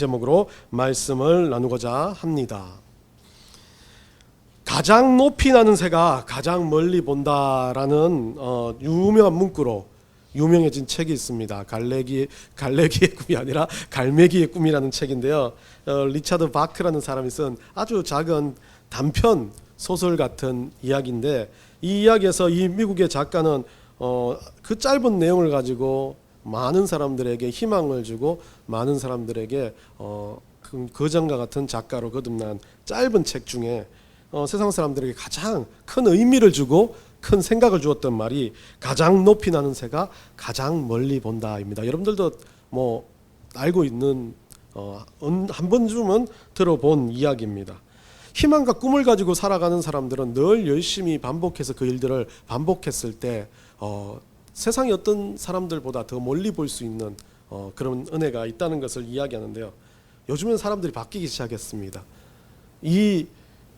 제목으로 말씀을 나누고자 합니다. 가장 높이 나는 새가 가장 멀리 본다라는 어, 유명한 문구로 유명해진 책이 있습니다. 갈래기 갈래기의 꿈이 아니라 갈매기의 꿈이라는 책인데요. 어, 리차드 바크라는 사람이 쓴 아주 작은 단편 소설 같은 이야기인데 이 이야기에서 이 미국의 작가는 어, 그 짧은 내용을 가지고 많은 사람들에게 희망을 주고 많은 사람들에게 어, 그 거장과 같은 작가로 거듭난 짧은 책 중에 어, 세상 사람들에게 가장 큰 의미를 주고 큰 생각을 주었던 말이 가장 높이 나는 새가 가장 멀리 본다입니다. 여러분들도 뭐 알고 있는 어, 한 번쯤은 들어본 이야기입니다. 희망과 꿈을 가지고 살아가는 사람들은 늘 열심히 반복해서 그 일들을 반복했을 때 어, 세상의 어떤 사람들보다 더 멀리 볼 수 있는 어, 그런 은혜가 있다는 것을 이야기하는데요. 요즘은 사람들이 바뀌기 시작했습니다. 이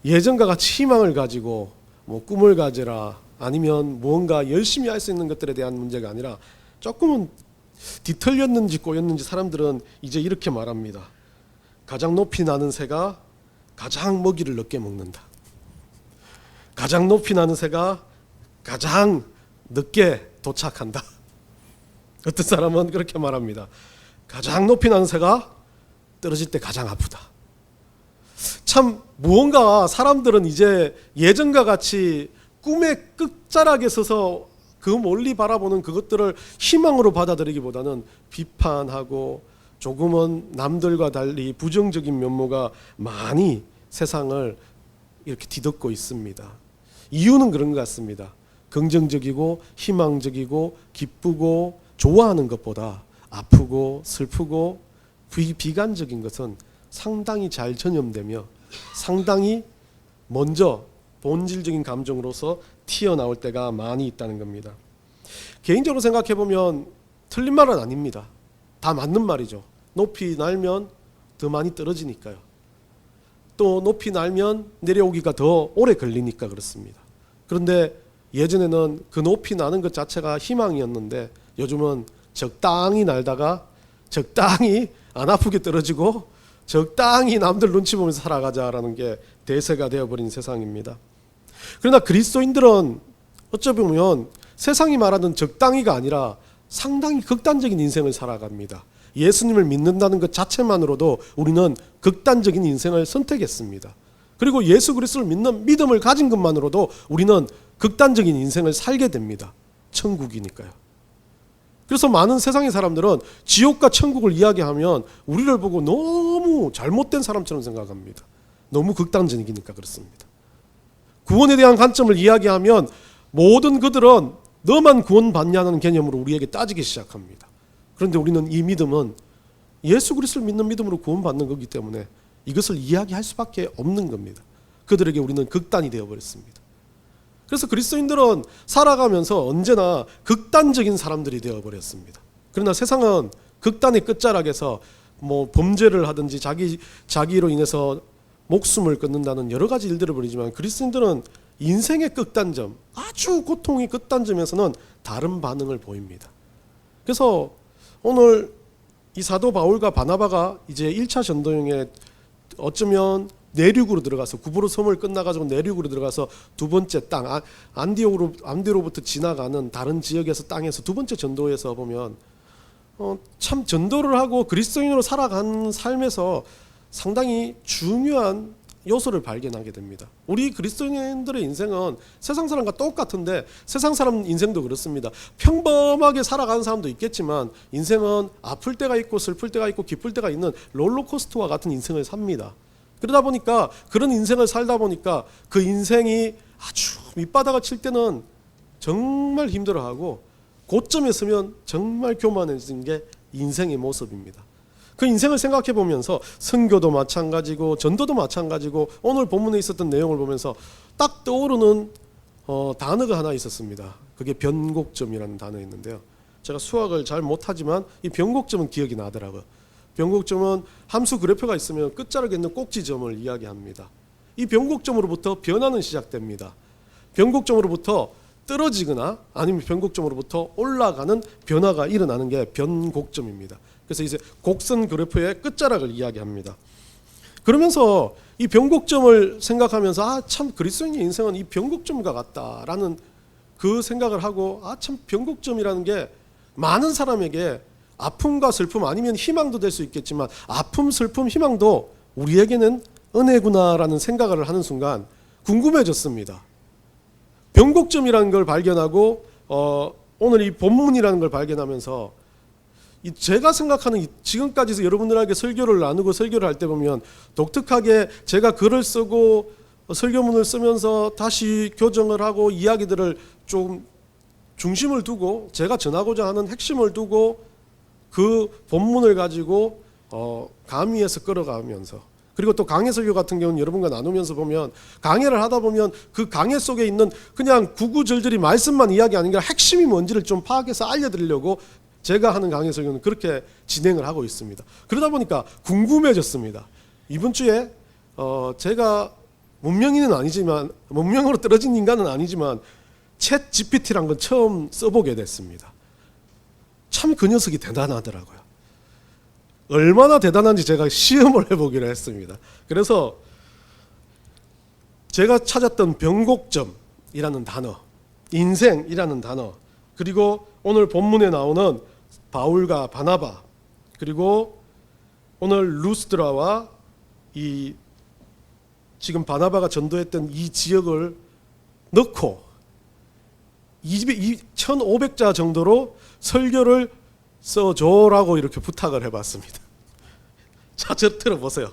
예전과 같이 희망을 가지고 뭐 꿈을 가져라 아니면 무언가 열심히 할 수 있는 것들에 대한 문제가 아니라 조금은 뒤틀렸는지 꼬였는지 사람들은 이제 이렇게 말합니다. 가장 높이 나는 새가 가장 먹이를 늦게 먹는다. 가장 높이 나는 새가 가장 늦게 도착한다. 어떤 사람은 그렇게 말합니다. 가장 높이 나는 새가 떨어질 때 가장 아프다. 참 무언가 사람들은 이제 예전과 같이 꿈의 끝자락에 서서 그 멀리 바라보는 그것들을 희망으로 받아들이기보다는 비판하고 조금은 남들과 달리 부정적인 면모가 많이 세상을 이렇게 뒤덮고 있습니다. 이유는 그런 것 같습니다. 긍정적이고 희망적이고 기쁘고 좋아하는 것보다 아프고 슬프고 비, 비관적인 것은 상당히 잘 전염되며 상당히 먼저 본질적인 감정으로서 튀어나올 때가 많이 있다는 겁니다. 개인적으로 생각해 보면 틀린 말은 아닙니다. 다 맞는 말이죠. 높이 날면 더 많이 떨어지니까요. 또 높이 날면 내려오기가 더 오래 걸리니까 그렇습니다. 그런데 예전에는 그 높이 나는 것 자체가 희망이었는데 요즘은 적당히 날다가 적당히 안 아프게 떨어지고 적당히 남들 눈치 보면서 살아가자라는 게 대세가 되어버린 세상입니다. 그러나 그리스도인들은 어쩌 보면 세상이 말하는 적당히가 아니라 상당히 극단적인 인생을 살아갑니다. 예수님을 믿는다는 것 자체만으로도 우리는 극단적인 인생을 선택했습니다. 그리고 예수 그리스도를 믿는 믿음을 가진 것만으로도 우리는 극단적인 인생을 살게 됩니다. 천국이니까요. 그래서 많은 세상의 사람들은 지옥과 천국을 이야기하면 우리를 보고 너무 잘못된 사람처럼 생각합니다. 너무 극단적이니까 그렇습니다. 구원에 대한 관점을 이야기하면 모든 그들은 너만 구원받냐는 개념으로 우리에게 따지기 시작합니다. 그런데 우리는 이 믿음은 예수 그리스도를 믿는 믿음으로 구원받는 거기 때문에 이것을 이야기할 수밖에 없는 겁니다. 그들에게 우리는 극단이 되어 버렸습니다. 그래서 그리스도인들은 살아가면서 언제나 극단적인 사람들이 되어 버렸습니다. 그러나 세상은 극단의 끝자락에서 뭐 범죄를 하든지 자기 자기로 인해서 목숨을 끊는다는 여러 가지 일들을 벌이지만 그리스도인들은 인생의 끝단점, 아주 고통의 끝단점에서는 다른 반응을 보입니다. 그래서 오늘 이 사도 바울과 바나바가 이제 1차 전도여행에 어쩌면 내륙으로 들어가서 구부로 섬을 끝나가지고 내륙으로 들어가서 두 번째 땅 아- 안디옥으로 안디로부터 지나가는 다른 지역에서 땅에서 두 번째 전도에서 보면 어, 참 전도를 하고 그리스도인으로 살아간 삶에서 상당히 중요한 요소를 발견하게 됩니다. 우리 그리스도인들의 인생은 세상 사람과 똑같은데 세상 사람 인생도 그렇습니다. 평범하게 살아가는 사람도 있겠지만 인생은 아플 때가 있고 슬플 때가 있고 기쁠 때가 있는 롤러코스터와 같은 인생을 삽니다. 그러다 보니까 그런 인생을 살다 보니까 그 인생이 아주 밑바닥을 칠 때는 정말 힘들어하고 고점에 서면 정말 교만해진 게 인생의 모습입니다. 그 인생을 생각해 보면서 선교도 마찬가지고 전도도 마찬가지고 오늘 본문에 있었던 내용을 보면서 딱 떠오르는 어, 단어가 하나 있었습니다. 그게 변곡점이라는 단어였는데요. 제가 수학을 잘 못하지만 이 변곡점은 기억이 나더라고요. 변곡점은 함수 그래프가 있으면 끝자락에 있는 꼭지점을 이야기합니다. 이 변곡점으로부터 변화는 시작됩니다. 변곡점으로부터 떨어지거나 아니면 변곡점으로부터 올라가는 변화가 일어나는 게 변곡점입니다. 그래서 이제 곡선 그래프의 끝자락을 이야기합니다. 그러면서 이 변곡점을 생각하면서 아 참 그리스도인의 인생은 이 변곡점과 같다라는 그 생각을 하고 아 참 변곡점이라는 게 많은 사람에게 아픔과 슬픔 아니면 희망도 될 수 있겠지만 아픔 슬픔 희망도 우리에게는 은혜구나라는 생각을 하는 순간 궁금해졌습니다. 변곡점이라는 걸 발견하고 어, 오늘 이 본문이라는 걸 발견하면서 이 제가 생각하는 이 지금까지 여러분들에게 설교를 나누고 설교를 할 때 보면 독특하게 제가 글을 쓰고 설교문을 쓰면서 다시 교정을 하고 이야기들을 좀 중심을 두고 제가 전하고자 하는 핵심을 두고 그 본문을 가지고 어, 강의에서 끌어가면서 그리고 또 강해 설교 같은 경우는 여러분과 나누면서 보면 강해를 하다 보면 그 강해 속에 있는 그냥 구구절절이 말씀만 이야기 아닌 게 핵심이 뭔지를 좀 파악해서 알려드리려고 제가 하는 강해 설교는 그렇게 진행을 하고 있습니다. 그러다 보니까 궁금해졌습니다. 이번 주에 어, 제가 문명인은 아니지만 문명으로 떨어진 인간은 아니지만 챗 GPT란 건 처음 써보게 됐습니다. 참 그 녀석이 대단하더라고요. 얼마나 대단한지 제가 시험을 해보기로 했습니다. 그래서 제가 찾았던 변곡점이라는 단어, 인생이라는 단어, 그리고 오늘 본문에 나오는 바울과 바나바, 그리고 오늘 루스드라와 이 지금 바나바가 전도했던 이 지역을 넣고 1,500자 정도로 설교를 써줘라고 이렇게 부탁을 해봤습니다. 자, 저 들어보세요.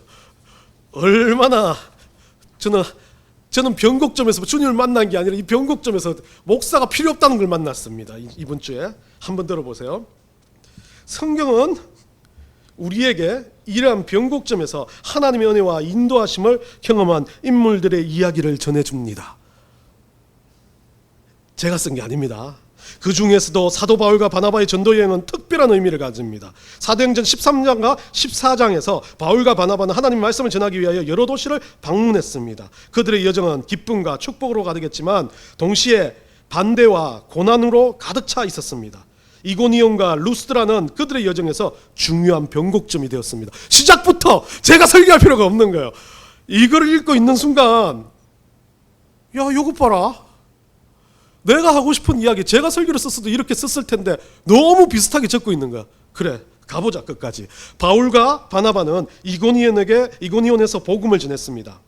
얼마나 저는 저는 변곡점에서 주님을 만난 게 아니라 이 변곡점에서 목사가 필요 없다는 걸 만났습니다. 이- 이번 주에 한번 들어보세요. 성경은 우리에게 이러한 변곡점에서 하나님의 은혜와 인도하심을 경험한 인물들의 이야기를 전해줍니다. 제가 쓴 게 아닙니다. 그 중에서도 사도 바울과 바나바의 전도 여행은 특별한 의미를 가집니다. 사도행전 13장과 14장에서 바울과 바나바는 하나님 말씀을 전하기 위하여 여러 도시를 방문했습니다. 그들의 여정은 기쁨과 축복으로 가득했지만 동시에 반대와 고난으로 가득 차 있었습니다. 이고니온과 루스드라는 그들의 여정에서 중요한 변곡점이 되었습니다. 시작부터 제가 설교할 필요가 없는 거예요. 이거를 읽고 있는 순간 야, 요거 봐라. 내가 하고 싶은 이야기 제가 설교를 썼어도 이렇게 썼을 텐데 너무 비슷하게 적고 있는 거야. 그래. 가보자 끝까지. 바울과 바나바는 이고니온에게 이고니온에서 복음을 전했습니다.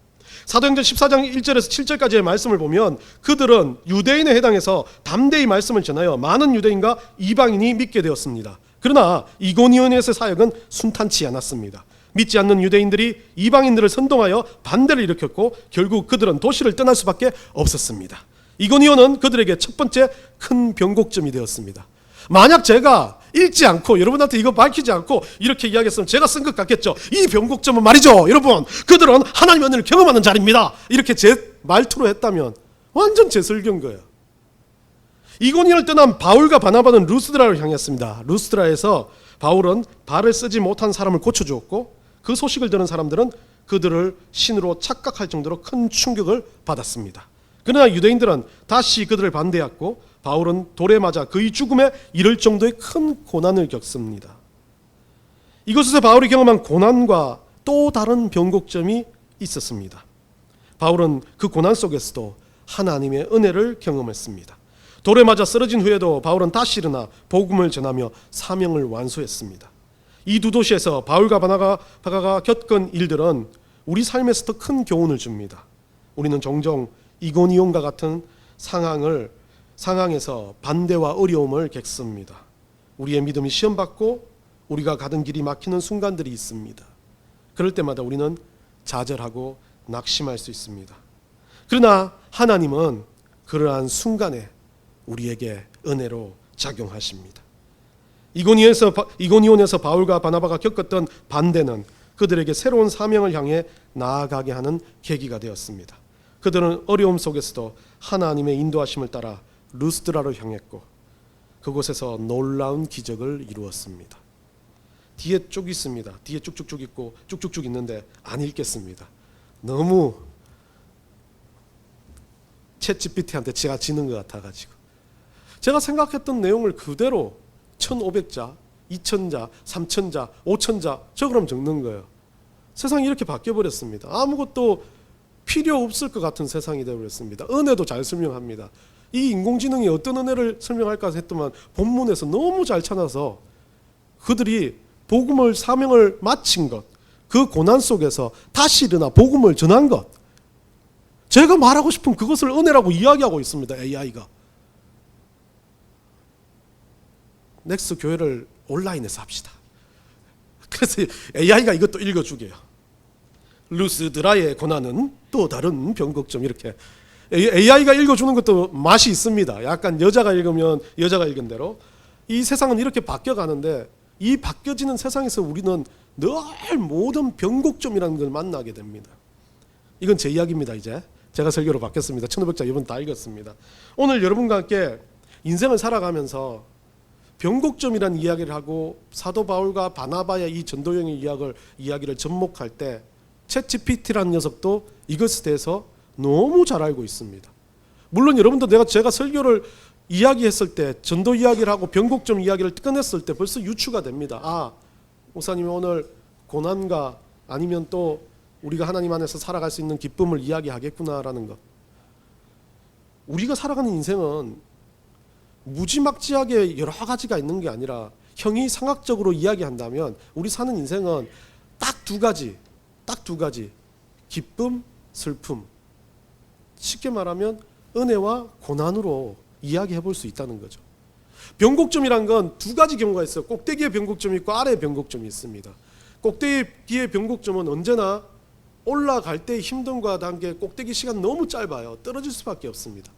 사도행전 14장 1절에서 7절까지의 말씀을 보면 그들은 유대인에 해당해서 담대히 말씀을 전하여 많은 유대인과 이방인이 믿게 되었습니다. 그러나 이고니온에서의 사역은 순탄치 않았습니다. 믿지 않는 유대인들이 이방인들을 선동하여 반대를 일으켰고 결국 그들은 도시를 떠날 수밖에 없었습니다. 이고니온은 그들에게 첫 번째 큰 변곡점이 되었습니다. 만약 제가 읽지 않고 여러분한테 이거 밝히지 않고 이렇게 이야기했으면 제가 쓴 것 같겠죠. 이 변곡점은 말이죠. 여러분, 그들은 하나님의 은혜를 경험하는 자리입니다. 이렇게 제 말투로 했다면 완전 제 설교인 거예요. 이고니온을 떠난 바울과 바나바는 루스드라를 향했습니다. 루스드라에서 바울은 발을 쓰지 못한 사람을 고쳐주었고 그 소식을 들은 사람들은 그들을 신으로 착각할 정도로 큰 충격을 받았습니다. 그러나 유대인들은 다시 그들을 반대했고 바울은 돌에 맞아 그의 죽음에 이를 정도의 큰 고난을 겪습니다. 이곳에서 바울이 경험한 고난과 또 다른 변곡점이 있었습니다. 바울은 그 고난 속에서도 하나님의 은혜를 경험했습니다. 돌에 맞아 쓰러진 후에도 바울은 다시 일어나 복음을 전하며 사명을 완수했습니다. 이 두 도시에서 바울과 바나바가 겪은 일들은 우리 삶에서 더큰 교훈을 줍니다. 우리는 종종 이고니온과 같은 상황을 상황에서 반대와 어려움을 겪습니다. 우리의 믿음이 시험받고 우리가 가던 길이 막히는 순간들이 있습니다. 그럴 때마다 우리는 좌절하고 낙심할 수 있습니다. 그러나 하나님은 그러한 순간에 우리에게 은혜로 작용하십니다. 이고니온에서 이고니온에서 바울과 바나바가 겪었던 반대는 그들에게 새로운 사명을 향해 나아가게 하는 계기가 되었습니다. 그들은 어려움 속에서도 하나님의 인도하심을 따라 루스드라를 향했고 그곳에서 놀라운 기적을 이루었습니다. 뒤에 쭉 있습니다. 뒤에 쭉쭉쭉 있고 쭉쭉쭉 있는데 안 읽겠습니다. 너무 챗 GPT한테 제가 지는 것 같아가지고 제가 생각했던 내용을 그대로 1,500자 2천자, 3천자, 5천자 저 그럼 적는 거예요. 세상이 이렇게 바뀌어 버렸습니다. 아무것도 필요 없을 것 같은 세상이 되어 버렸습니다. 은혜도 잘 설명합니다. 이 인공지능이 어떤 은혜를 설명할까 했더만 본문에서 너무 잘 찾아서 그들이 복음을 사명을 마친 것, 그 고난 속에서 다시 일어나 복음을 전한 것. 제가 말하고 싶은 그것을 은혜라고 이야기하고 있습니다. AI가. 넥스 교회를 온라인에서 합시다. 그래서 AI가 이것도 읽어주게요. 루스드라의 고난은 또 다른 변곡점 이렇게 AI가 읽어주는 것도 맛이 있습니다. 약간 여자가 읽으면 여자가 읽은 대로 이 세상은 이렇게 바뀌어가는데 이 바뀌어지는 세상에서 우리는 늘 모든 변곡점이라는 걸 만나게 됩니다. 이건 제 이야기입니다. 이제 제가 설교로 바뀌었습니다. 1500자 이번 다 읽었습니다. 오늘 여러분과 함께 인생을 살아가면서 변곡점이라는 이야기를 하고 사도 바울과 바나바의 이 전도형의 이야기를 접목할 때 챗GPT라는 녀석도 이것에 대해서 너무 잘 알고 있습니다. 물론 여러분도 내가 제가 설교를 이야기했을 때 전도 이야기를 하고 변곡점 이야기를 꺼냈을 때 벌써 유추가 됩니다. 아, 목사님이 오늘 고난과 아니면 또 우리가 하나님 안에서 살아갈 수 있는 기쁨을 이야기하겠구나라는 것. 우리가 살아가는 인생은 무지막지하게 여러 가지가 있는 게 아니라 형이 상학적으로 이야기한다면 우리 사는 인생은 딱 두 가지, 딱 두 가지. 기쁨, 슬픔. 쉽게 말하면 은혜와 고난으로 이야기해 볼 수 있다는 거죠. 변곡점이란 건 두 가지 경우가 있어요. 꼭대기의 변곡점이 있고 아래의 변곡점이 있습니다. 꼭대기의 변곡점은 언제나 올라갈 때 힘듦과 단계 꼭대기 시간 너무 짧아요. 떨어질 수밖에 없습니다.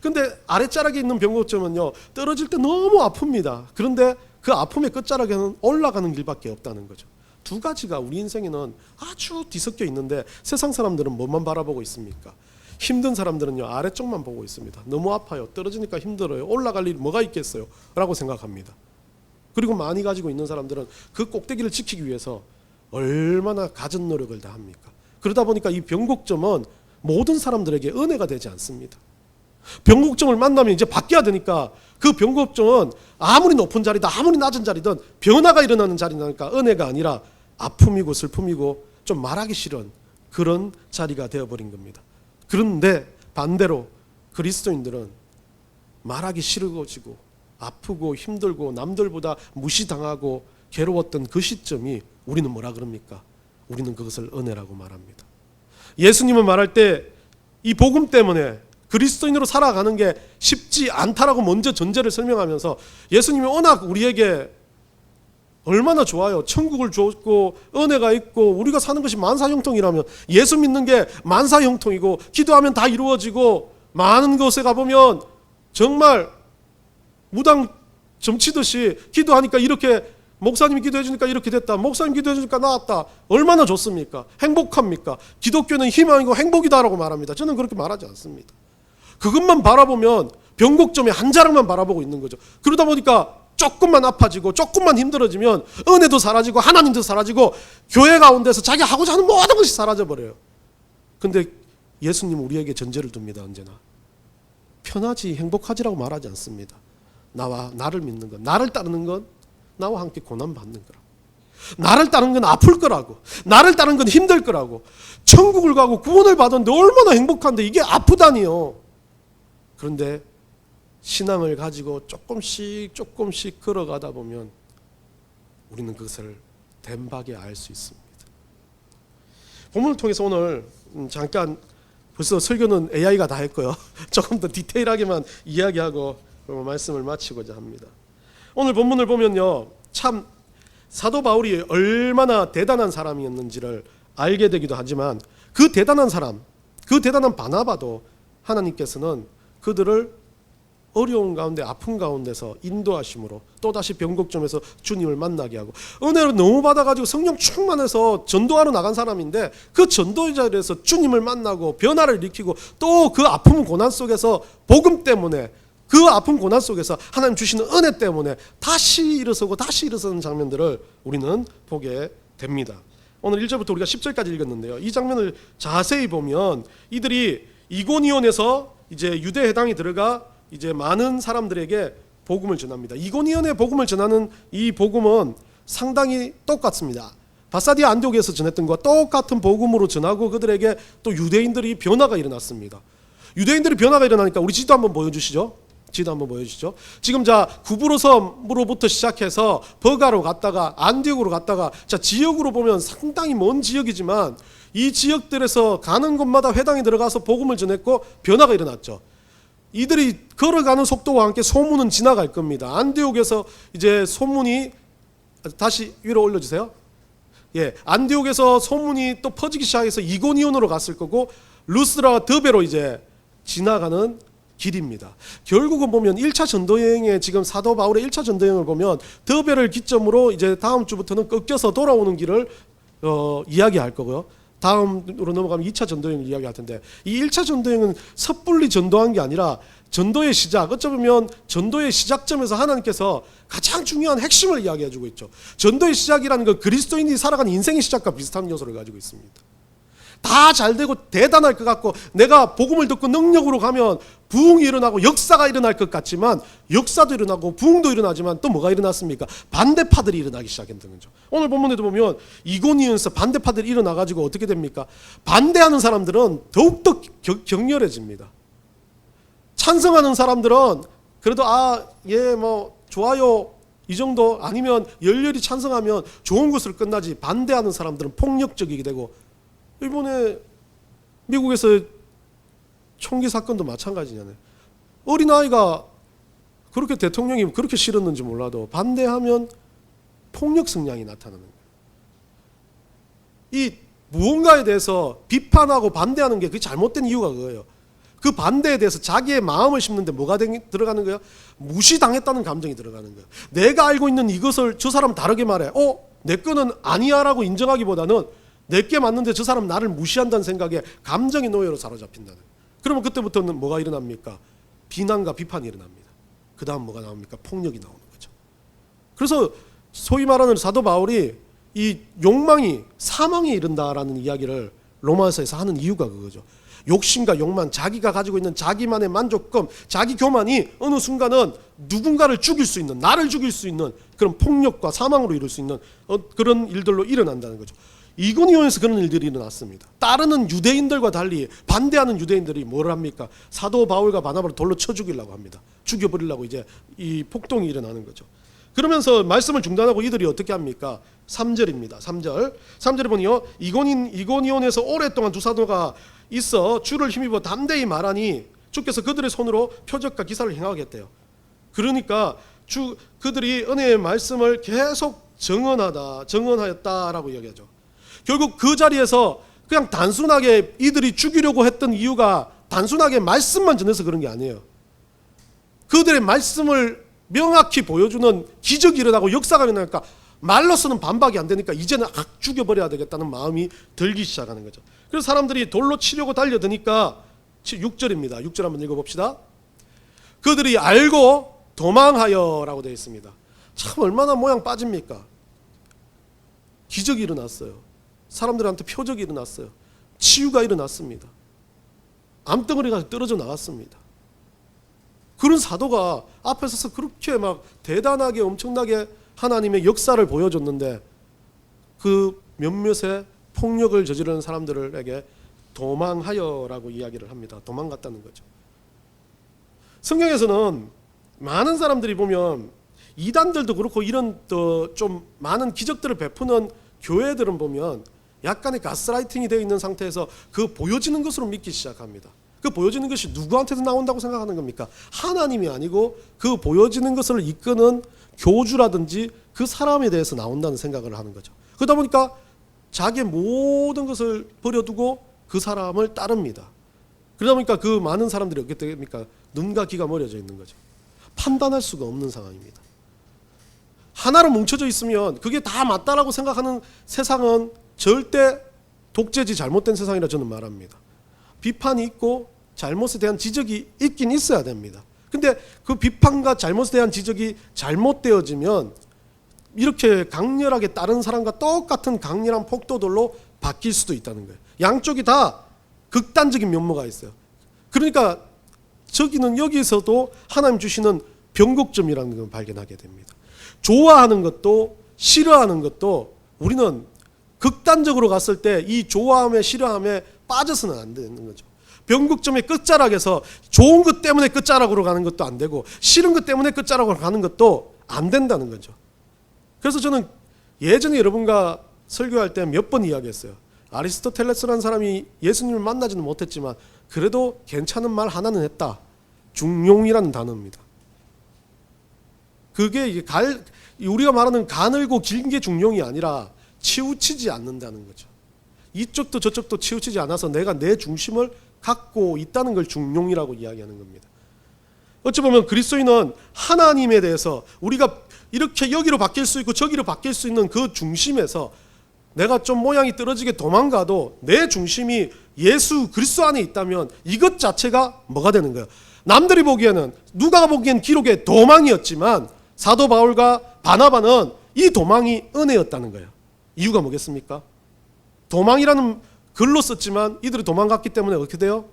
근데 아랫자락에 있는 변곡점은요. 떨어질 때 너무 아픕니다. 그런데 그 아픔의 끝자락에는 올라가는 길밖에 없다는 거죠. 두 가지가 우리 인생에는 아주 뒤섞여 있는데 세상 사람들은 뭐만 바라보고 있습니까? 힘든 사람들은요 아래쪽만 보고 있습니다. 너무 아파요. 떨어지니까 힘들어요. 올라갈 일 뭐가 있겠어요? 라고 생각합니다. 그리고 많이 가지고 있는 사람들은 그 꼭대기를 지키기 위해서 얼마나 가진 노력을 다 합니까? 그러다 보니까 이 변곡점은 모든 사람들에게 은혜가 되지 않습니다. 변곡점을 만나면 이제 바뀌어야 되니까 그 변곡점은 아무리 높은 자리다 아무리 낮은 자리든 변화가 일어나는 자리니까 은혜가 아니라 아픔이고 슬픔이고 좀 말하기 싫은 그런 자리가 되어버린 겁니다. 그런데 반대로 그리스도인들은 말하기 싫어지고 아프고 힘들고 남들보다 무시당하고 괴로웠던 그 시점이 우리는 뭐라 그럽니까? 우리는 그것을 은혜라고 말합니다. 예수님은 말할 때 이 복음 때문에 그리스도인으로 살아가는 게 쉽지 않다라고 먼저 전제를 설명하면서 예수님이 워낙 우리에게 얼마나 좋아요. 천국을 줬고 은혜가 있고 우리가 사는 것이 만사형통이라면 예수 믿는 게 만사형통이고 기도하면 다 이루어지고 많은 곳에 가보면 정말 무당 점치듯이 기도하니까 이렇게 목사님이 기도해 주니까 이렇게 됐다. 목사님 기도해 주니까 나았다. 얼마나 좋습니까? 행복합니까? 기독교는 희망이고 행복이다라고 말합니다. 저는 그렇게 말하지 않습니다. 그것만 바라보면 변곡점의 한 자락만 바라보고 있는 거죠. 그러다 보니까 조금만 아파지고 조금만 힘들어지면 은혜도 사라지고 하나님도 사라지고 교회 가운데서 자기 하고자 하는 모든 것이 사라져 버려요. 근데 예수님 우리에게 전제를 둡니다. 언제나 편하지 행복하지라고 말하지 않습니다. 나와 나를 믿는 것, 나를 따르는 건 나와 함께 고난 받는 거라. 나를 따르는 건 아플 거라고. 나를 따르는 건 힘들 거라고. 천국을 가고 구원을 받았는데 얼마나 행복한데 이게 아프다니요. 그런데 신앙을 가지고 조금씩 조금씩 걸어가다 보면 우리는 그것을 덴박에 알 수 있습니다. 본문을 통해서 오늘 음, 잠깐 벌써 설교는 AI가 다 했고요. 조금 더 디테일하게만 이야기하고 말씀을 마치고자 합니다. 오늘 본문을 보면요. 참 사도 바울이 얼마나 대단한 사람이었는지를 알게 되기도 하지만 그 대단한 사람, 그 대단한 바나바도 하나님께서는 그들을 어려운 가운데 아픈 가운데서 인도하심으로 또다시 변곡점에서 주님을 만나게 하고 은혜를 너무 받아가지고 성령 충만해서 전도하러 나간 사람인데 그 전도의 자리에서 주님을 만나고 변화를 일으키고 또 그 아픔 고난 속에서 복음 때문에 그 아픔 고난 속에서 하나님 주시는 은혜 때문에 다시 일어서고 다시 일어서는 장면들을 우리는 보게 됩니다. 오늘 1절부터 우리가 10절까지 읽었는데요. 이 장면을 자세히 보면 이들이 이고니온에서 이제 유대 해당이 들어가 이제 많은 사람들에게 복음을 전합니다. 이고니온의 복음을 전하는 이 복음은 상당히 똑같습니다. 바사디아 안디옥에서 전했던 것과 똑같은 복음으로 전하고 그들에게 또 유대인들이 변화가 일어났습니다. 유대인들이 변화가 일어나니까 우리 지도 한번 보여주시죠. 지도 한번 보여주시죠. 지금 자 구브로섬으로부터 시작해서 버가로 갔다가 안디옥으로 갔다가 자 지역으로 보면 상당히 먼 지역이지만 이 지역들에서 가는 곳마다 회당에 들어가서 복음을 전했고 변화가 일어났죠. 이들이 걸어가는 속도와 함께 소문은 지나갈 겁니다. 안디옥에서 이제 소문이 다시 위로 올려주세요. 예, 안디옥에서 소문이 또 퍼지기 시작해서 이고니온으로 갔을 거고 루스라 더베로 이제 지나가는 길입니다. 결국은 보면 1차 전도 여행의 지금 사도 바울의 1차 전도 여행을 보면 더베를 기점으로 이제 다음 주부터는 꺾여서 돌아오는 길을 어, 이야기할 거고요. 다음으로 넘어가면 2차 전도여행을 이야기할 텐데 이 1차 전도여행은 섣불리 전도한 게 아니라 전도의 시작 어쩌면 전도의 시작점에서 하나님께서 가장 중요한 핵심을 이야기해 주고 있죠. 전도의 시작이라는 건 그리스도인이 살아가는 인생의 시작과 비슷한 요소를 가지고 있습니다. 다 잘 되고 대단할 것 같고 내가 복음을 듣고 능력으로 가면 부흥이 일어나고 역사가 일어날 것 같지만 역사도 일어나고 부흥도 일어나지만 또 뭐가 일어났습니까? 반대파들이 일어나기 시작했던 거죠. 오늘 본문에도 보면 이고니언스 반대파들이 일어나 가지고 어떻게 됩니까? 반대하는 사람들은 더욱더 격- 격렬해집니다. 찬성하는 사람들은 그래도 아, 예, 뭐 좋아요. 이 정도 아니면 열렬히 찬성하면 좋은 것으로 끝나지 반대하는 사람들은 폭력적이게 되고 일본의 미국에서 총기 사건도 마찬가지잖아요. 어린 아이가 그렇게 대통령이 그렇게 싫었는지 몰라도 반대하면 폭력 성향이 나타나는 거예요. 이 무언가에 대해서 비판하고 반대하는 게 그 잘못된 이유가 그거예요. 그 반대에 대해서 자기의 마음을 심는데 뭐가 되- 들어가는 거야? 무시당했다는 감정이 들어가는 거야. 내가 알고 있는 이것을 저 사람 다르게 말해. 어, 내 거는 아니야라고 인정하기보다는 내게 맞는데 저 사람 나를 무시한다는 생각에 감정의 노예로 사로잡힌다는. 그러면 그때부터는 뭐가 일어납니까? 비난과 비판이 일어납니다. 그 다음 뭐가 나옵니까? 폭력이 나오는 거죠. 그래서 소위 말하는 사도 바울이 이 욕망이 사망에 이른다라는 이야기를 로마서에서 하는 이유가 그거죠. 욕심과 욕망, 자기가 가지고 있는 자기만의 만족감, 자기 교만이 어느 순간은 누군가를 죽일 수 있는, 나를 죽일 수 있는 그런 폭력과 사망으로 이룰 수 있는 어, 그런 일들로 일어난다는 거죠. 이고니온에서 그런 일들이 일어났습니다. 따르는 유대인들과 달리 반대하는 유대인들이 뭘 합니까? 사도 바울과 바나바를 돌로 쳐 죽이려고 합니다. 죽여버리려고 이제 이 폭동이 일어나는 거죠. 그러면서 말씀을 중단하고 이들이 어떻게 합니까? 3절입니다. 3절. 3절에 보니요. 이고닌 이고니온에서 오랫동안 두 사도가 있어 주를 힘입어 담대히 말하니 주께서 그들의 손으로 표적과 기사를 행하겠대요. 그러니까 주 그들이 은혜의 말씀을 계속 정언하다 정언하였다라고 이야기하죠. 결국 그 자리에서 그냥 단순하게 이들이 죽이려고 했던 이유가 단순하게 말씀만 전해서 그런 게 아니에요. 그들의 말씀을 명확히 보여주는 기적이 일어나고 역사가 일어나니까 말로서는 반박이 안 되니까 이제는 악 죽여버려야 되겠다는 마음이 들기 시작하는 거죠. 그래서 사람들이 돌로 치려고 달려드니까 6절입니다. 6절 한번 읽어봅시다. 그들이 알고 도망하여 라고 되어 있습니다. 참 얼마나 모양 빠집니까? 기적이 일어났어요. 사람들한테 표적이 일어났어요. 치유가 일어났습니다. 암덩어리가 떨어져 나갔습니다. 그런 사도가 앞에 서서 그렇게 막 대단하게 엄청나게 하나님의 역사를 보여줬는데 그 몇몇의 폭력을 저지르는 사람들에게 도망하여라고 이야기를 합니다. 도망갔다는 거죠. 성경에서는 많은 사람들이 보면 이단들도 그렇고 이런 또좀 많은 기적들을 베푸는 교회들은 보면 약간의 가스라이팅이 되어 있는 상태에서 그 보여지는 것으로 믿기 시작합니다. 그 보여지는 것이 누구한테서 나온다고 생각하는 겁니까? 하나님이 아니고 그 보여지는 것을 이끄는 교주라든지 그 사람에 대해서 나온다는 생각을 하는 거죠. 그러다 보니까 자기의 모든 것을 버려두고 그 사람을 따릅니다. 그러다 보니까 그 많은 사람들이 어떻게 됩니까? 눈과 귀가 멀어져 있는 거죠. 판단할 수가 없는 상황입니다. 하나로 뭉쳐져 있으면 그게 다 맞다라고 생각하는 세상은 절대 독재지 잘못된 세상이라 저는 말합니다. 비판이 있고 잘못에 대한 지적이 있긴 있어야 됩니다. 근데 그 비판과 잘못에 대한 지적이 잘못되어지면 이렇게 강렬하게 다른 사람과 똑같은 강렬한 폭도들로 바뀔 수도 있다는 거예요. 양쪽이 다 극단적인 면모가 있어요. 그러니까 저기는 여기서도 하나님 주시는 변곡점이라는 걸 발견하게 됩니다. 좋아하는 것도 싫어하는 것도 우리는 극단적으로 갔을 때 이 좋아함에 싫어함에 빠져서는 안 되는 거죠. 변곡점의 끝자락에서 좋은 것 때문에 끝자락으로 가는 것도 안 되고 싫은 것 때문에 끝자락으로 가는 것도 안 된다는 거죠. 그래서 저는 예전에 여러분과 설교할 때 몇 번 이야기했어요. 아리스토텔레스라는 사람이 예수님을 만나지는 못했지만 그래도 괜찮은 말 하나는 했다. 중용이라는 단어입니다. 그게 갈 우리가 말하는 가늘고 긴 게 중용이 아니라 치우치지 않는다는 거죠. 이쪽도 저쪽도 치우치지 않아서 내가 내 중심을 갖고 있다는 걸 중용이라고 이야기하는 겁니다. 어찌 보면 그리스도인은 하나님에 대해서 우리가 이렇게 여기로 바뀔 수 있고 저기로 바뀔 수 있는 그 중심에서 내가 좀 모양이 떨어지게 도망가도 내 중심이 예수 그리스도 안에 있다면 이것 자체가 뭐가 되는 거예요? 남들이 보기에는 누가 보기엔 기록의 도망이었지만 사도 바울과 바나바는 이 도망이 은혜였다는 거예요. 이유가 뭐겠습니까? 도망이라는 글로 썼지만 이들이 도망갔기 때문에 어떻게 돼요?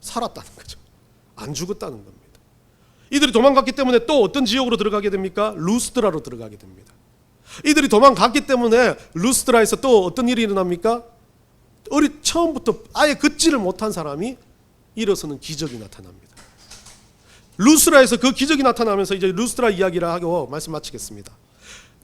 살았다는 거죠. 안 죽었다는 겁니다. 이들이 도망갔기 때문에 또 어떤 지역으로 들어가게 됩니까? 루스드라로 들어가게 됩니다. 이들이 도망갔기 때문에 루스드라에서 또 어떤 일이 일어납니까? 어리 처음부터 아예 걷지를 못한 사람이 일어서는 기적이 나타납니다. 루스드라에서 그 기적이 나타나면서 이제 루스드라 이야기를 하고 말씀 마치겠습니다.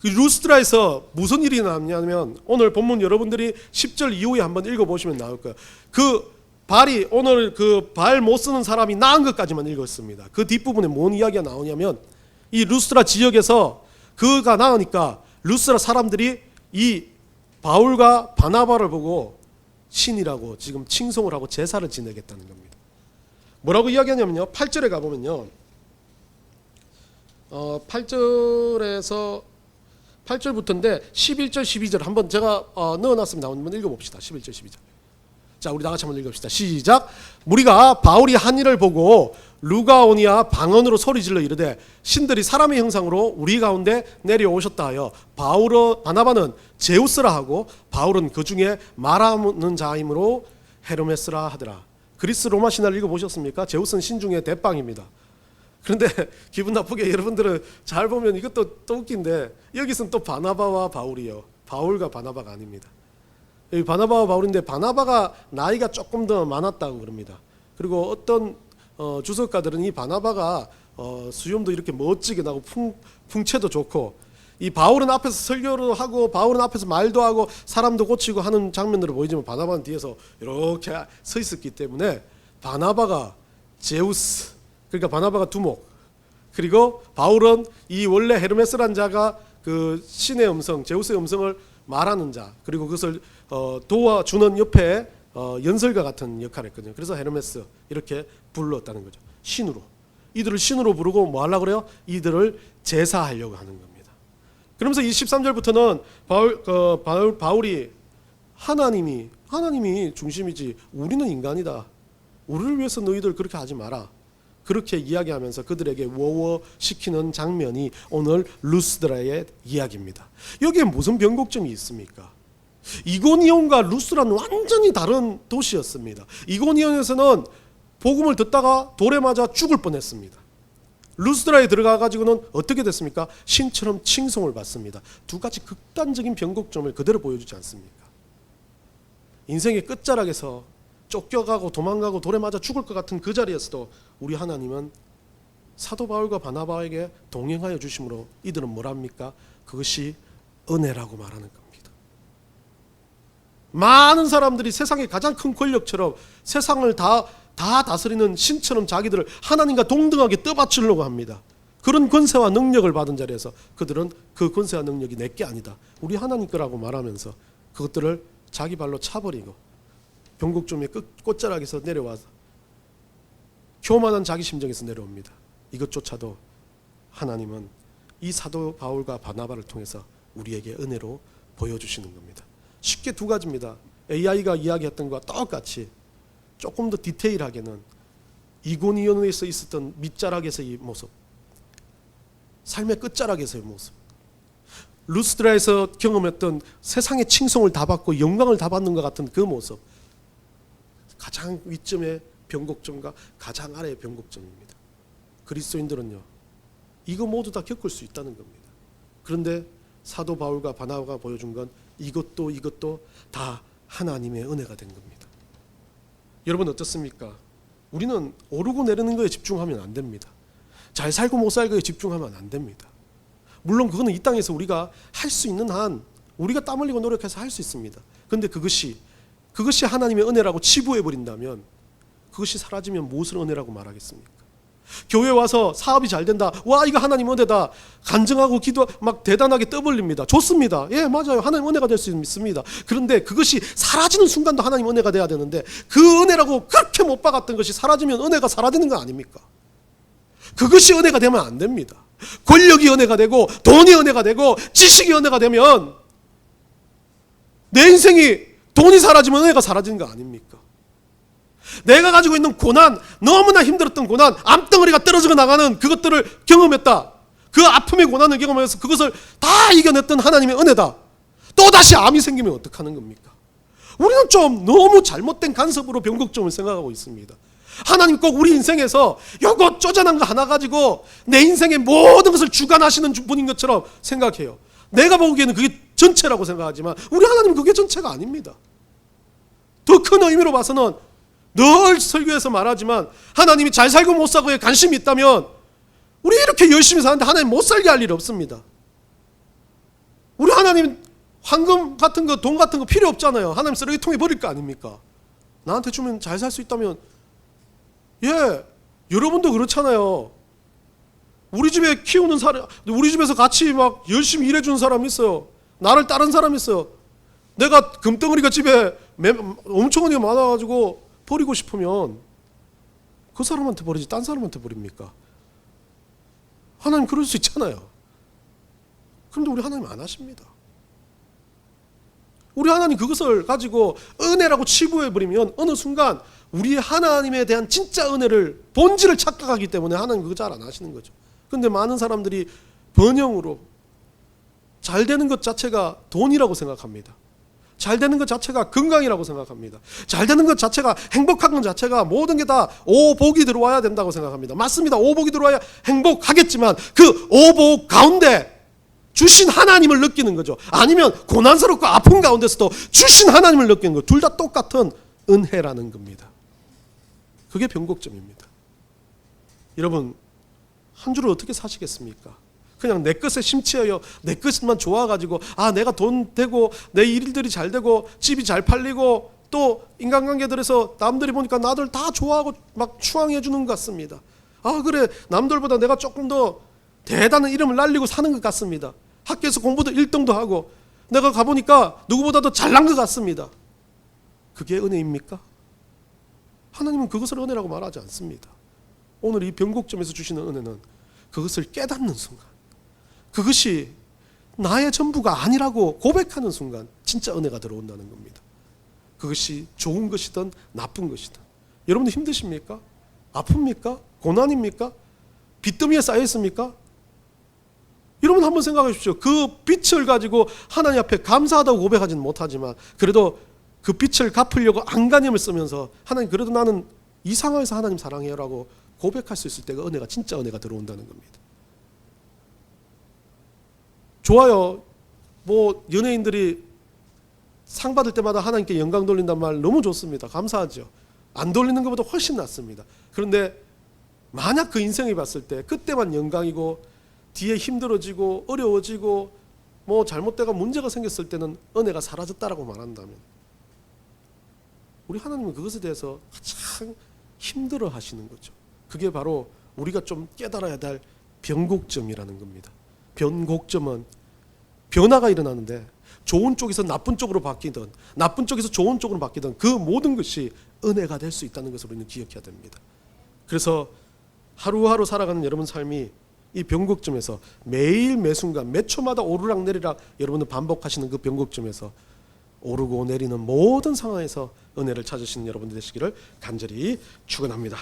그 루스드라에서 무슨 일이 나왔냐면 오늘 본문 여러분들이 10절 이후에 한번 읽어보시면 나올 거예요. 그 발이 오늘 그 발 못 쓰는 사람이 나은 것까지만 읽었습니다. 그 뒷부분에 뭔 이야기가 나오냐면 이 루스드라 지역에서 그가 나으니까 루스드라 사람들이 이 바울과 바나바를 보고 신이라고 지금 칭송을 하고 제사를 지내겠다는 겁니다. 뭐라고 이야기하냐면요. 8절에 가보면요. 어, 8절에서 8절부터인데 11절 12절 한번 제가 어, 넣어놨습니다. 한번 읽어봅시다. 11절 12절. 자, 우리 다 같이 한번 읽읍시다. 시작. 무리가 바울이 한 일을 보고 루가오니아 방언으로 소리질러 이르되 신들이 사람의 형상으로 우리 가운데 내려오셨다 하여 바울어 바나바는 제우스라 하고 바울은 그 중에 말하는 자이므로 헤르메스라 하더라. 그리스 로마 신화를 읽어보셨습니까? 제우스는 신 중에 대빵입니다. 그런데 기분 나쁘게 여러분들은 잘 보면 이것도 또 웃긴데 여기서는 또 바나바와 바울이요. 바울과 바나바가 아닙니다. 여기 바나바와 바울인데 바나바가 나이가 조금 더 많았다고 그럽니다. 그리고 어떤 어, 주석가들은 이 바나바가 어, 수염도 이렇게 멋지게 나고 풍, 풍채도 좋고 이 바울은 앞에서 설교를 하고 바울은 앞에서 말도 하고 사람도 고치고 하는 장면으로 보이지만 바나바는 뒤에서 이렇게 서 있었기 때문에 바나바가 제우스 그러니까 바나바가 두목 그리고 바울은 이 원래 헤르메스란 자가 그 신의 음성 제우스의 음성을 말하는 자 그리고 그것을 어, 도와주는 옆에 어, 연설가 같은 역할을 했거든요. 그래서 헤르메스 이렇게 불렀다는 거죠. 신으로 이들을 신으로 부르고 뭐 하려고 그래요? 이들을 제사하려고 하는 겁니다. 그러면서 이 13절부터는 바울, 그 바울, 바울이 하나님이 하나님이 중심이지 우리는 인간이다. 우리를 위해서 너희들 그렇게 하지 마라. 그렇게 이야기하면서 그들에게 워워시키는 장면이 오늘 루스드라의 이야기입니다. 여기에 무슨 변곡점이 있습니까? 이고니온과 루스라는 완전히 다른 도시였습니다. 이고니온에서는 복음을 듣다가 돌에 맞아 죽을 뻔했습니다. 루스드라에 들어가 가지고는 어떻게 됐습니까? 신처럼 칭송을 받습니다. 두 가지 극단적인 변곡점을 그대로 보여주지 않습니까? 인생의 끝자락에서 쫓겨가고 도망가고 돌에 맞아 죽을 것 같은 그 자리에서도 우리 하나님은 사도 바울과 바나바에게 동행하여 주심으로 이들은 뭐랍니까? 그것이 은혜라고 말하는 겁니다. 많은 사람들이 세상의 가장 큰 권력처럼 세상을 다, 다 다스리는 신처럼 자기들을 하나님과 동등하게 떠받치려고 합니다. 그런 권세와 능력을 받은 자리에서 그들은 그 권세와 능력이 내게 아니다. 우리 하나님 거라고 말하면서 그것들을 자기 발로 차버리고 병국점의 끝 꽃자락에서 내려와서 교만한 자기 심정에서 내려옵니다. 이것조차도 하나님은 이 사도 바울과 바나바를 통해서 우리에게 은혜로 보여주시는 겁니다. 쉽게 두 가지입니다. AI가 이야기했던 것과 똑같이 조금 더 디테일하게는 이고니온에서 있었던 밑자락에서의 모습, 삶의 끝자락에서의 모습, 루스드라에서 경험했던 세상의 칭송을 다 받고 영광을 다 받는 것 같은 그 모습, 가장 위점의 변곡점과 가장 아래의 변곡점입니다. 그리스도인들은요 이거 모두 다 겪을 수 있다는 겁니다. 그런데 사도 바울과 바나바가 보여준 건 이것도 이것도 다 하나님의 은혜가 된 겁니다. 여러분 어떻습니까? 우리는 오르고 내리는 거에 집중하면 안 됩니다. 잘 살고 못 살고에 집중하면 안 됩니다. 물론 그거는 이 땅에서 우리가 할 수 있는 한 우리가 땀 흘리고 노력해서 할 수 있습니다. 그런데 그것이 그것이 하나님의 은혜라고 치부해 버린다면 그것이 사라지면 무엇을 은혜라고 말하겠습니까? 교회 와서 사업이 잘 된다. 와 이거 하나님 은혜다. 간증하고 기도 막 대단하게 떠벌립니다. 좋습니다. 예 맞아요. 하나님 은혜가 될 수 있습니다. 그런데 그것이 사라지는 순간도 하나님 은혜가 돼야 되는데 그 은혜라고 그렇게 못 박았던 것이 사라지면 은혜가 사라지는 거 아닙니까? 그것이 은혜가 되면 안 됩니다. 권력이 은혜가 되고 돈이 은혜가 되고 지식이 은혜가 되면 내 인생이 돈이 사라지면 은혜가 사라지는 거 아닙니까? 내가 가지고 있는 고난, 너무나 힘들었던 고난, 암덩어리가 떨어져 나가는 그것들을 경험했다. 그 아픔의 고난을 경험해서 그것을 다 이겨냈던 하나님의 은혜다. 또 다시 암이 생기면 어떡하는 겁니까? 우리는 좀 너무 잘못된 간섭으로 병곡점을 생각하고 있습니다. 하나님 꼭 우리 인생에서 요거 쪼잔한 거 하나 가지고 내 인생의 모든 것을 주관하시는 분인 것처럼 생각해요. 내가 보기에는 그게 전체라고 생각하지만 우리 하나님 그게 전체가 아닙니다. 더 큰 의미로 봐서는 늘 설교에서 말하지만 하나님이 잘 살고 못 살고에 관심이 있다면 우리 이렇게 열심히 사는데 하나님 못 살게 할 일 없습니다. 우리 하나님 황금 같은 거, 돈 같은 거 필요 없잖아요. 하나님 쓰레기통에 버릴 거 아닙니까? 나한테 주면 잘 살 수 있다면 예, 여러분도 그렇잖아요. 우리 집에 키우는 사람, 우리 집에서 같이 막 열심히 일해주는 사람 있어요. 나를 따른 사람 있어요. 내가 금덩어리가 집에 매- 엄청 많아가지고 버리고 싶으면 그 사람한테 버리지 딴 사람한테 버립니까? 하나님 그럴 수 있잖아요. 그런데 우리 하나님 안 하십니다. 우리 하나님 그것을 가지고 은혜라고 치부해 버리면 어느 순간 우리 하나님에 대한 진짜 은혜를 본질을 착각하기 때문에 하나님 그거 잘 안 하시는 거죠. 근데 많은 사람들이 번영으로 잘 되는 것 자체가 돈이라고 생각합니다. 잘 되는 것 자체가 건강이라고 생각합니다. 잘 되는 것 자체가 행복한 것 자체가 모든 게 다 오복이 들어와야 된다고 생각합니다. 맞습니다. 오복이 들어와야 행복하겠지만 그 오복 가운데 주신 하나님을 느끼는 거죠. 아니면 고난스럽고 아픈 가운데서도 주신 하나님을 느끼는 거. 둘 다 똑같은 은혜라는 겁니다. 그게 변곡점입니다. 여러분 한 주를 어떻게 사시겠습니까? 그냥 내 것에 심취하여 내 것만 좋아가지고 아 내가 돈 되고 내 일들이 잘 되고 집이 잘 팔리고 또 인간관계들에서 남들이 보니까 나들 다 좋아하고 막 추앙해 주는 것 같습니다. 아 그래 남들보다 내가 조금 더 대단한 이름을 날리고 사는 것 같습니다. 학교에서 공부도 1등도 하고 내가 가보니까 누구보다도 잘난 것 같습니다. 그게 은혜입니까? 하나님은 그것을 은혜라고 말하지 않습니다. 오늘 이 변곡점에서 주시는 은혜는 그것을 깨닫는 순간, 그것이 나의 전부가 아니라고 고백하는 순간 진짜 은혜가 들어온다는 겁니다. 그것이 좋은 것이든 나쁜 것이든 여러분들 힘드십니까? 아픕니까? 고난입니까? 빚더미에 쌓여 있습니까? 여러분 한번 생각해 주십시오. 그 빛을 가지고 하나님 앞에 감사하다고 고백하지는 못하지만 그래도 그 빛을 갚으려고 안간힘을 쓰면서 하나님 그래도 나는 이 상황에서 하나님 사랑해요라고 고백할 수 있을 때가 은혜가 진짜 은혜가 들어온다는 겁니다. 좋아요. 뭐 연예인들이 상 받을 때마다 하나님께 영광 돌린단 말 너무 좋습니다. 감사하죠. 안 돌리는 것보다 훨씬 낫습니다. 그런데 만약 그 인생을 봤을 때 그때만 영광이고 뒤에 힘들어지고 어려워지고 뭐 잘못되가 문제가 생겼을 때는 은혜가 사라졌다라고 말한다면 우리 하나님은 그것에 대해서 가장 힘들어 하시는 거죠. 그게 바로 우리가 좀 깨달아야 될 변곡점이라는 겁니다. 변곡점은 변화가 일어나는데 좋은 쪽에서 나쁜 쪽으로 바뀌든 나쁜 쪽에서 좋은 쪽으로 바뀌든 그 모든 것이 은혜가 될 수 있다는 것을 우리는 기억해야 됩니다. 그래서 하루하루 살아가는 여러분 삶이 이 변곡점에서 매일 매 순간 매 초마다 오르락 내리락 여러분들 반복하시는 그 변곡점에서 오르고 내리는 모든 상황에서 은혜를 찾으시는 여러분들 되시기를 간절히 축원합니다.